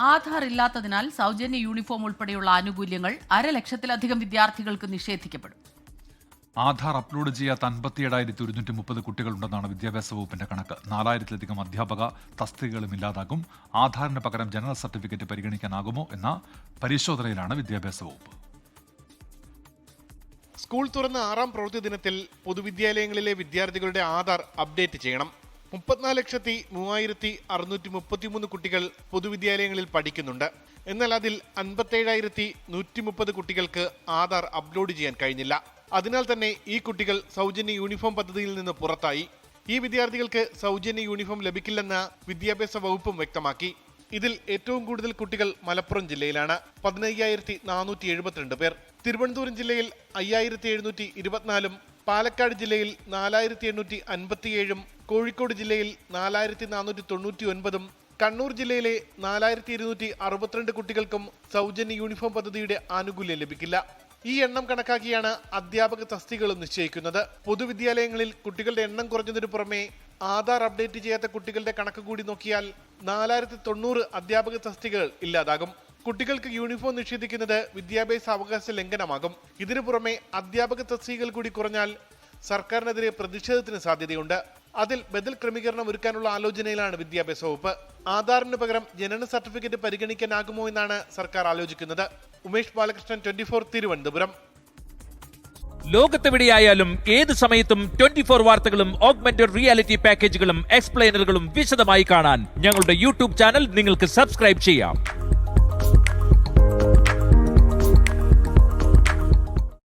ആധാർ ഇല്ലാത്തതിനാൽ സൗജന്യ യൂണിഫോം ഉൾപ്പെടെയുള്ള ആനുകൂല്യങ്ങൾ അരലക്ഷത്തിലധികം വിദ്യാർത്ഥികൾക്ക് നിഷേധിക്കപ്പെടും. ആധാർ അപ്ലോഡ് ചെയ്യാത്ത അൻപത്തിയേഴായിരത്തി ഒരുന്നൂറ്റി മുപ്പത് കുട്ടികളുണ്ടെന്നാണ് വിദ്യാഭ്യാസ വകുപ്പിന്റെ കണക്ക്. നാലായിരത്തിലധികം അധ്യാപക തസ്തികകളും ഇല്ലാതാകും. ആധാറിന് പകരം ജനറൽ സർട്ടിഫിക്കറ്റ് പരിഗണിക്കാനാകുമോ എന്ന പരിശോധനയിലാണ് വിദ്യാഭ്യാസ വകുപ്പ്. സ്കൂൾ തുറന്ന ആറാം പ്രവൃത്തി ദിനത്തിൽ പൊതുവിദ്യാലയങ്ങളിലെ വിദ്യാർത്ഥികളുടെ ആധാർ അപ്ഡേറ്റ് ചെയ്യണം. മുപ്പത്തിനാല് ലക്ഷത്തി മൂവായിരത്തി അറുന്നൂറ്റി മുപ്പത്തിമൂന്ന് കുട്ടികൾ പൊതുവിദ്യാലയങ്ങളിൽ പഠിക്കുന്നുണ്ട്. എന്നാൽ അതിൽ അൻപത്തേഴായിരത്തി നൂറ്റി മുപ്പത് കുട്ടികൾക്ക് ആധാർ അപ്ലോഡ് ചെയ്യാൻ കഴിഞ്ഞില്ല. അതിനാൽ തന്നെ ഈ കുട്ടികൾ സൗജന്യ യൂണിഫോം പദ്ധതിയിൽ നിന്ന് പുറത്തായി. ഈ വിദ്യാർത്ഥികൾക്ക് സൗജന്യ യൂണിഫോം ലഭിക്കില്ലെന്ന് വിദ്യാഭ്യാസ വകുപ്പും വ്യക്തമാക്കി. ഇതിൽ ഏറ്റവും കൂടുതൽ കുട്ടികൾ മലപ്പുറം ജില്ലയിലാണ്. പതിനയ്യായിരത്തി നാനൂറ്റി എഴുപത്തിരണ്ട് പേർ. തിരുവനന്തപുരം ജില്ലയിൽ അയ്യായിരത്തി എഴുന്നൂറ്റി ഇരുപത്തിനാലും പാലക്കാട് ജില്ലയിൽ നാലായിരത്തി എണ്ണൂറ്റി അൻപത്തിയേഴും കോഴിക്കോട് ജില്ലയിൽ നാലായിരത്തി നാനൂറ്റി തൊണ്ണൂറ്റി ഒൻപതും കണ്ണൂർ ജില്ലയിലെ നാലായിരത്തി ഇരുന്നൂറ്റി അറുപത്തിരണ്ട് കുട്ടികൾക്കും സൗജന്യ യൂണിഫോം പദ്ധതിയുടെ ആനുകൂല്യം ലഭിക്കില്ല. ഈ എണ്ണം കണക്കാക്കിയാണ് അധ്യാപക തസ്തികകളും നിശ്ചയിക്കുന്നത്. പൊതുവിദ്യാലയങ്ങളിൽ കുട്ടികളുടെ എണ്ണം കുറഞ്ഞതിനു പുറമെ ആധാർ അപ്ഡേറ്റ് ചെയ്യാത്ത കുട്ടികളുടെ കണക്ക് കൂടി നോക്കിയാൽ നാലായിരത്തി തൊണ്ണൂറ് അധ്യാപക തസ്തികകൾ ഇല്ലാതാകും. കുട്ടികൾക്ക് യൂണിഫോം നിഷേധിക്കുന്നത് വിദ്യാഭ്യാസ അവകാശ ലംഘനമാകും. ഇതിനു പുറമെ അധ്യാപക തസ്തികകൾ കൂടി കുറഞ്ഞാൽ സർക്കാരിനെതിരെ പ്രതിഷേധത്തിന് സാധ്യതയുണ്ട്. അതിൽ ബദൽ ക്രമീകരണം ഒരുക്കാനുള്ള ആലോചനയിലാണ് വിദ്യാഭ്യാസ വകുപ്പ്. ആധാറിന് പകരം ജനന സർട്ടിഫിക്കറ്റ് പരിഗണിക്കാനാകുമോ എന്നാണ് സർക്കാർ ആലോചിക്കുന്നത്. Umesh Balakrishnan twenty four Thiruvananthapuram. ലോകത്തെവിടെയായാലും ഏത് സമയത്തും ട്വന്റി ഫോർ വാർത്തകളും ഓഗ്മെന്റഡ് റിയാലിറ്റി പാക്കേജുകളും എക്സ്പ്ലെയിനറുകളും വിശദമായി കാണാൻ ഞങ്ങളുടെ യൂട്യൂബ് ചാനൽ നിങ്ങൾക്ക് സബ്സ്ക്രൈബ് ചെയ്യാം.